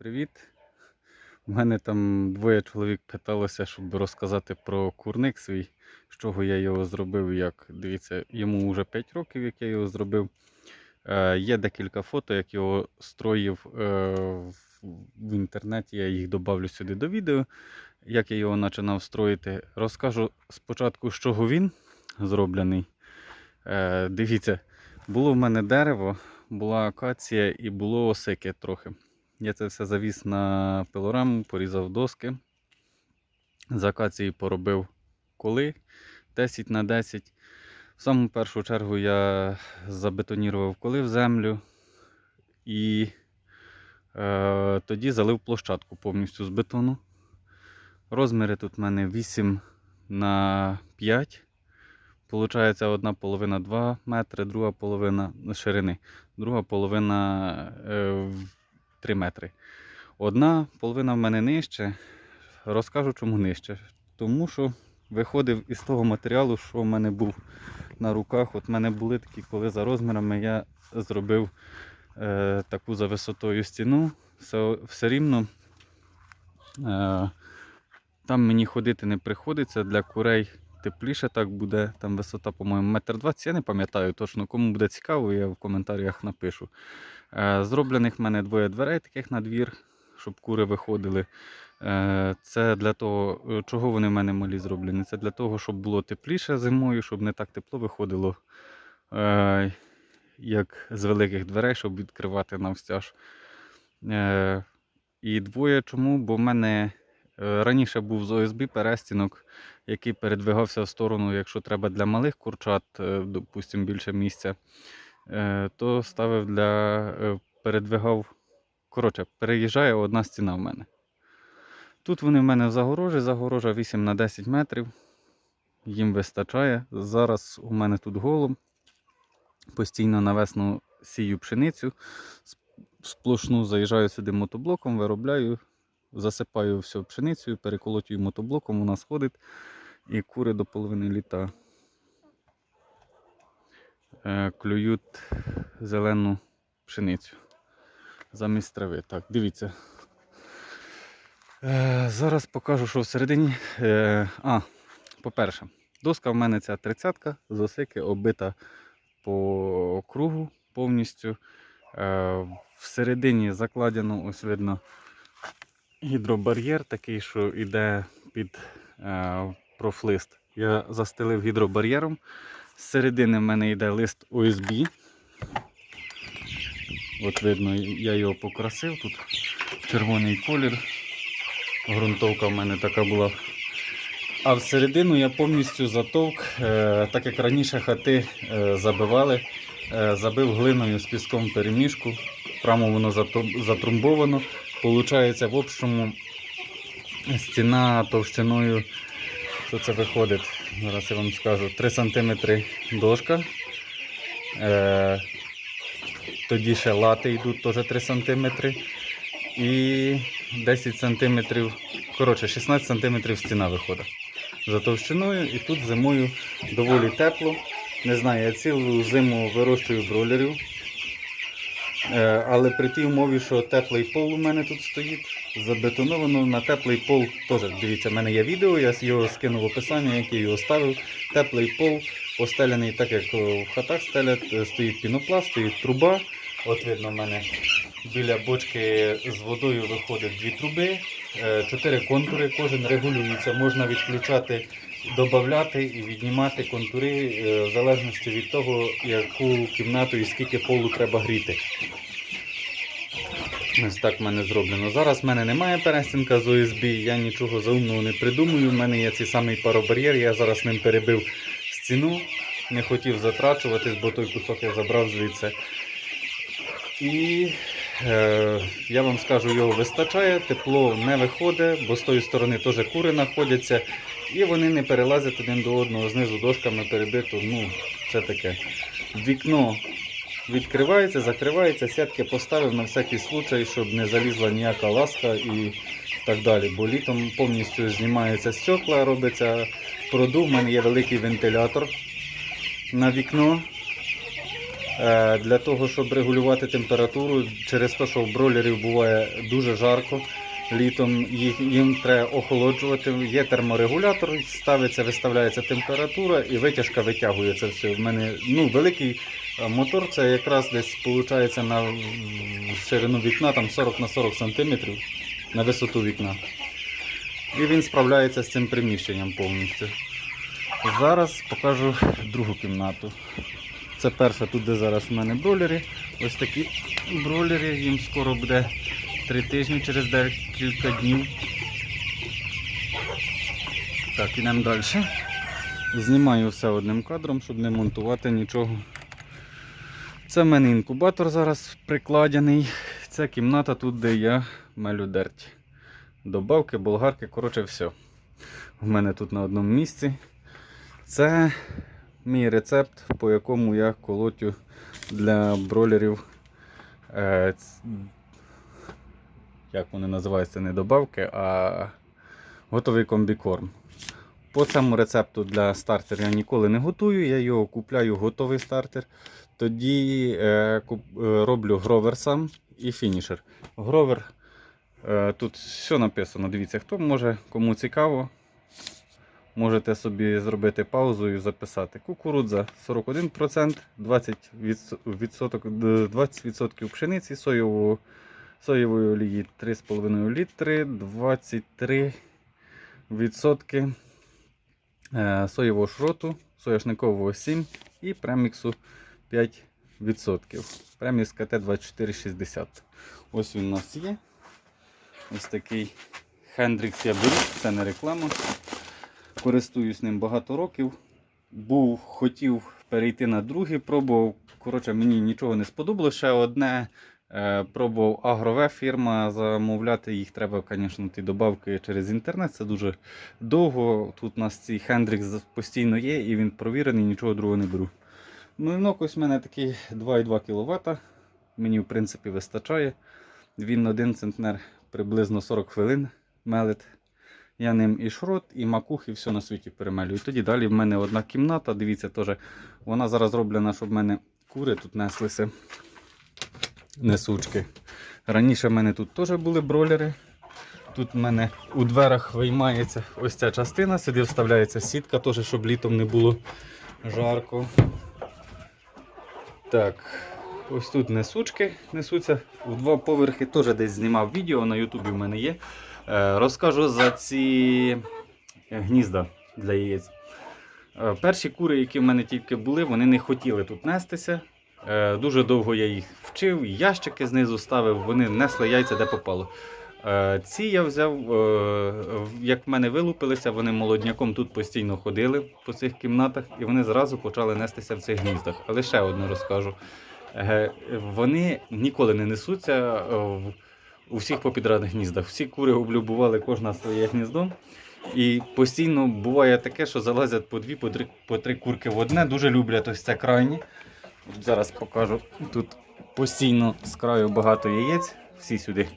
Привіт. У мене там двоє чоловік питалося, щоб розказати про курник свій, з чого я його зробив. Як дивіться, йому вже 5 років, як я його зробив. Е, є декілька фото, як його строїв е, в, інтернеті. Я їх додавлю сюди до відео. Як я його починав строїти. Розкажу спочатку, з чого він зроблений. Е, дивіться, було в мене дерево, була акація і було осики трохи. Я це все завіз на пилораму, порізав доски. З акації поробив коли 10 на 10. В саму першу чергу я забетонірував коли в землю і е, тоді залив площадку повністю з бетону. Розміри тут в мене 8 на 5. Получається одна половина 2 метри, друга половина ширини, друга половина е, 3 метри. Одна половина в мене нижче. Розкажу, чому нижче. Тому що виходив із того матеріалу, що в мене був на руках. От в мене були такі, коли за розмірами я зробив е, таку за висотою стіну. Все, все рівно е, там мені ходити не приходиться. Для курей тепліше так буде. Там висота, по-моєму, метр двадцять. Я не пам'ятаю точно. Кому буде цікаво, я в коментарях напишу. Е, Зроблених в мене двоє дверей таких на двір, щоб кури виходили. Е, Це для того, е, чого вони в мене малі зроблені. Це для того, щоб було тепліше зимою, щоб не так тепло виходило, як з великих дверей, щоб відкривати навстяж. І двоє чому? Бо в мене раніше був з ОСБ перестінок, який передвигався в сторону, якщо треба для малих курчат, е, допустимо, більше місця е, то ставив для е, передвигав. Коротше, переїжджає одна стіна в мене. Тут вони в мене в загорожі, загорожа 8 на 10 метрів. Їм вистачає. Зараз у мене тут голуб. Постійно на весну сію пшеницю. Сплошну заїжджаю сюди мотоблоком, виробляю, засипаю все пшеницею, переколотюю мотоблоком, вона сходить і кури до половини літа е, клюють зелену пшеницю замість трави. Так, дивіться. Е, зараз покажу, що всередині. Е, а, по-перше, доска в мене ця тридцятка з оббита по кругу повністю. Всередині закладено, ось видно, гідробар'єр такий, що йде під е, профлист. Я застелив гідробар'єром. З середини в мене йде лист ОСБ. От видно, я його покрасив. Тут червоний колір. Грунтовка в мене така була. А всередину я повністю затовк, е, так як раніше хати е, забивали, е, забив глиною з піском перемішку. Прямо воно затрумбовано. Получається, в общому стіна товщиною, що це виходить, зараз я вам скажу, 3 см дошка. Е, тоді ще лати йдуть теж 3 см. І 10 см, коротше, 16 см стіна виходить. За товщиною і тут зимою доволі тепло. Не знаю, я цілу зиму вирощую бройлерів. Е, Але при тій умові, що теплий пол у мене тут стоїть, забетоновано на теплий пол теж. Дивіться, в мене є відео, я його скинув в описання, як його ставив. Теплий пол постеляний так, як в хатах стелять, Е, стоїть пінопласт, стоїть труба. От видно, в мене біля бочки з водою виходить дві труби, е, чотири контури, кожен регулюється, можна відключати, додати і віднімати контури е, в залежності від того, яку кімнату і скільки полу треба гріти. Ось так в мене зроблено. Зараз в мене немає перестінка з ОСБ, я нічого заумного не придумую. У мене є цей самий паробар'єр, я зараз ним перебив стіну, не хотів затрачуватись, бо той кусок я забрав звідси. І е, я вам скажу, його вистачає, тепло не виходить, бо з тої сторони теж кури знаходяться, і вони не перелазять один до одного, знизу дошками перебито. Ну, це таке. Вікно відкривається, закривається, сітки поставив на всякий случай, щоб не залізла ніяка ласка і так далі. Бо літом повністю знімаються стекла, робиться продув. У мене є великий вентилятор на вікно. е, для того, щоб регулювати температуру, через те, що в бройлерів буває дуже жарко. Літом їх, їм треба охолоджувати. Є терморегулятор, ставиться, виставляється температура і витяжка витягує це все. В мене ну, великий е, мотор, це якраз десь виходить на ширину вікна там 40 на 40 см на висоту вікна. І він справляється з цим приміщенням повністю. Зараз покажу другу кімнату. Це перша тут, де зараз в мене бройлери. Ось такі бройлери, їм скоро буде три тижні через декілька днів. Так, ідемо далі. Знімаю все одним кадром, щоб не монтувати нічого. Це в мене інкубатор зараз прикладений. Це кімната тут, де я мелю дерть. Добавки, болгарки, коротше, все. В мене тут на одному місці. Це мій рецепт, по якому я колотю для бройлерів. Як вони називаються, не добавки, а готовий комбікорм. По цьому рецепту для стартера я ніколи не готую, я його купляю готовий стартер. Тоді е, куп- е, роблю гровер сам і фінішер. Гровер е, тут все написано. Дивіться, хто може, кому цікаво, можете собі зробити паузу і записати. Кукурудза 41%, 20%, відсоток, 20% пшениці, соєвого, соєвої олії 3,5 літри, 23% е, соєвого шроту, соняшникового 7 і преміксу 5%. Премікс КТ 2460. Ось він у нас є. Ось такий Хендрікс я беру, це не реклама. Користуюсь ним багато років. Був, хотів перейти на другий, пробував. Коротше, мені нічого не сподобалося. Ще одне пробував Агрове фірма. Замовляти їх треба, звісно, ті добавки через інтернет. Це дуже довго. Тут у нас цей Хендрікс постійно є і він провірений, нічого другого не беру. Млинок ось у мене такий 2,2 кВт. Мені в принципі вистачає. Він один центнер приблизно 40 хвилин мелить. Я ним і шрот, і макух, і все на світі перемелюю. Тоді далі в мене одна кімната. Дивіться, теж вона зараз зроблена, щоб в мене кури тут неслися. Несучки. Раніше в мене тут теж були бройлери. Тут в мене у дверах виймається ось ця частина, сюди вставляється сітка, теж, щоб літом не було жарко. Так, ось тут несучки несуться. У два поверхи теж десь знімав відео, на Ютубі в мене є. Е, Розкажу за ці гнізда для яєць. Е, Перші кури, які в мене тільки були, вони не хотіли тут нестися. Е, Дуже довго я їх вчив, ящики знизу ставив, вони несли яйця де попало. Е, Ці я взяв, е, як в мене вилупилися, вони молодняком тут постійно ходили по цих кімнатах, і вони зразу почали нестися в цих гніздах. Але ще одне розкажу. Вони ніколи не несуться у всіх попідраних гніздах. Всі кури облюбували кожна своє гніздо. І постійно буває таке, що залазять по дві, по три, по три курки в одне. Дуже люблять ось це крайні. Зараз покажу. Тут постійно з краю багато яєць. Всі сюди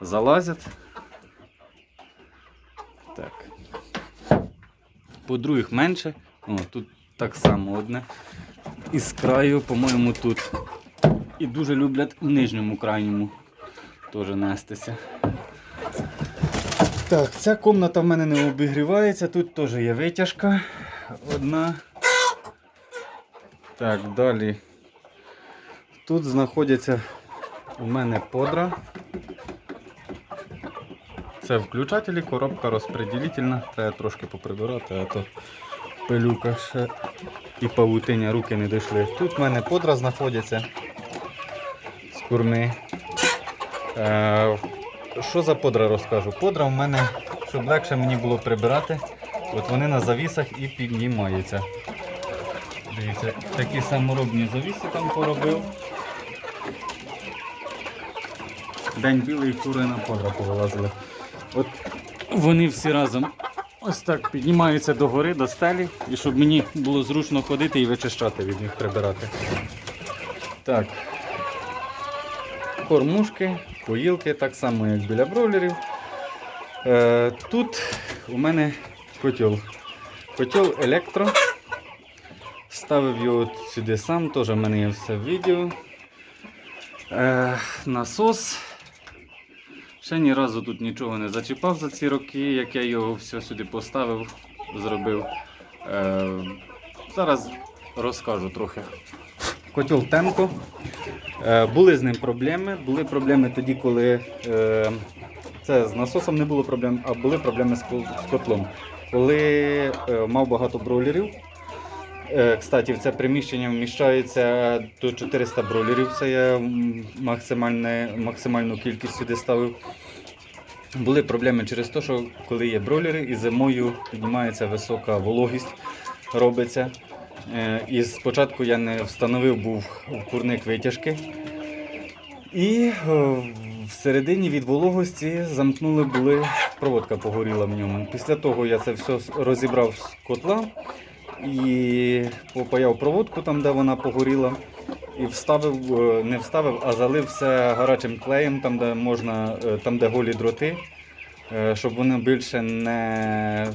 залазять. Так. По других менше. О, тут так само одне. І з краю, по-моєму, тут. І дуже люблять в нижньому крайньому теж нестися. Так, ця кімната в мене не обігрівається, тут теж є витяжка одна. Так, далі. Тут знаходяться у мене подра. Це включателі, коробка розпреділительна. Треба трошки поприбирати, а то пилюка ще і павутиня руки не дійшли. Тут в мене подра знаходяться з курми. Е, що за подра розкажу? Подра в мене, щоб легше мені було прибирати, от вони на завісах і піднімаються. Дивіться, такі саморобні завіси там поробив. День білий курина подра повилазили. От вони всі разом ось так піднімаються до гори, до стелі, і щоб мені було зручно ходити і вичищати від них прибирати. Так. Кормушки, поїлки, так само як біля бройлерів. Е, тут у мене котел. Котел електро. Ставив його сюди сам, теж в мене є все в відео. Е, насос. Ще ні разу тут нічого не зачіпав за ці роки, як я його все сюди поставив, зробив. Е, зараз розкажу трохи. Котел Темко. Е, були з ним проблеми. Були проблеми тоді, коли е, це з насосом не було проблем, а були проблеми з котлом. Коли е, мав багато бройлерів. Е, кстати, в це приміщення вміщається до 400 бройлерів. Це я максимальну кількість сюди ставив. Були проблеми через те, що коли є бройлери, і зимою піднімається висока вологість, робиться. Е, І спочатку я не встановив був курник витяжки. І е, всередині від вологості замкнули були, проводка погоріла в ньому. Після того я це все розібрав з котла і попаяв проводку там, де вона погоріла. І вставив, е, не вставив, а залив все гарячим клеєм, там, де можна, е, там, де голі дроти, е, щоб воно більше не,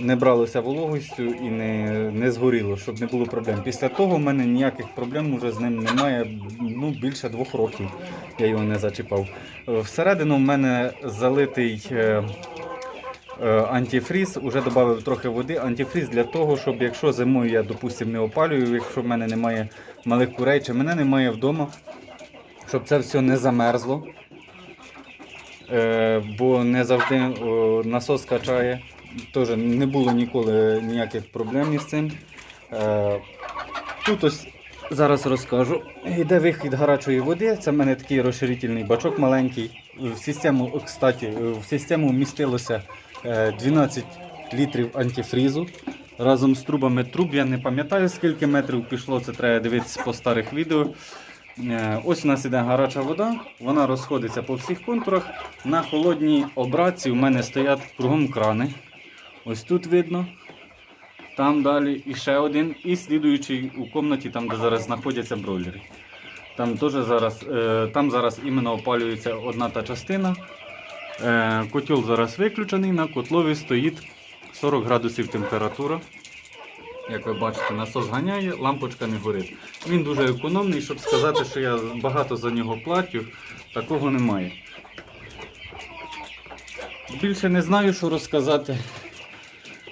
не бралося вологістю і не, не згоріло, щоб не було проблем. Після того в мене ніяких проблем вже з ним немає. Ну, більше двох років я його не зачіпав. Всередину в мене залитий. Е, Антифріз, уже додав трохи води. Антифріз для того, щоб якщо зимою я, допустимо, не опалюю, якщо в мене немає малих курей, чи мене немає вдома, щоб це все не замерзло. Е, бо не завжди насос качає. Теж не було ніколи ніяких проблем із цим. Е, тут ось зараз розкажу. Йде вихід гарячої води. Це в мене такий розширительний бачок маленький. В систему, кстати, в систему вмістилося 12 літрів антифрізу. Разом з трубами труб. Я не пам'ятаю, скільки метрів пішло, це треба дивитися по старих відео. Е, Ось у нас іде гаряча вода, вона розходиться по всіх контурах. На холодній обратці у мене стоять кругом крани. Ось тут видно. Там далі і ще один, і слідуючий у кімнаті, там де зараз знаходяться бройлери. Там зараз, е, там зараз іменно опалюється одна та частина. Е, котел зараз виключений, на котлові стоїть 40 градусів температура. Як ви бачите, насос ганяє, лампочка не горить. Він дуже економний, щоб сказати, що я багато за нього платю, такого немає. Більше не знаю, що розказати.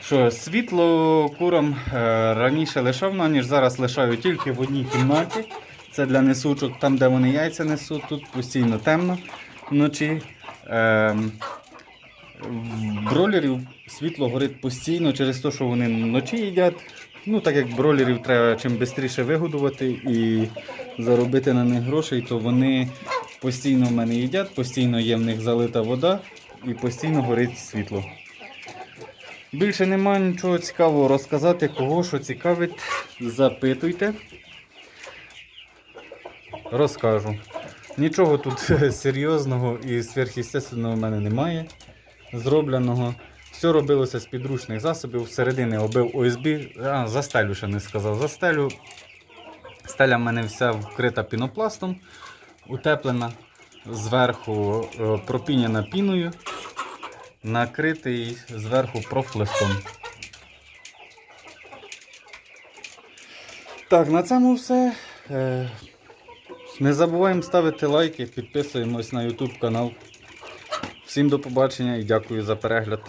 Що світло курам е, раніше лишав, ну, ніж зараз лишаю тільки в одній кімнаті. Це для несучок, там, де вони яйця несуть, тут постійно темно вночі. Ем, бролерів світло горить постійно через те, що вони вночі їдять. Ну, так як бролерів треба чим швидше вигодувати і заробити на них грошей, то вони постійно в мене їдять, постійно є в них залита вода і постійно горить світло. Більше немає нічого цікавого розказати, кого що цікавить, запитуйте. Розкажу. Нічого тут серйозного і сверхъестественного в мене немає зробленого. Все робилося з підручних засобів. Всередини обив ОСБ. А, за стелю ще не сказав. За стелю. Стеля в мене вся вкрита пінопластом, утеплена. Зверху е, пропіняна піною, накритий зверху профлистом. Так, на цьому все. Не забуваємо ставити лайки, підписуємось на YouTube канал. Всім до побачення і дякую за перегляд.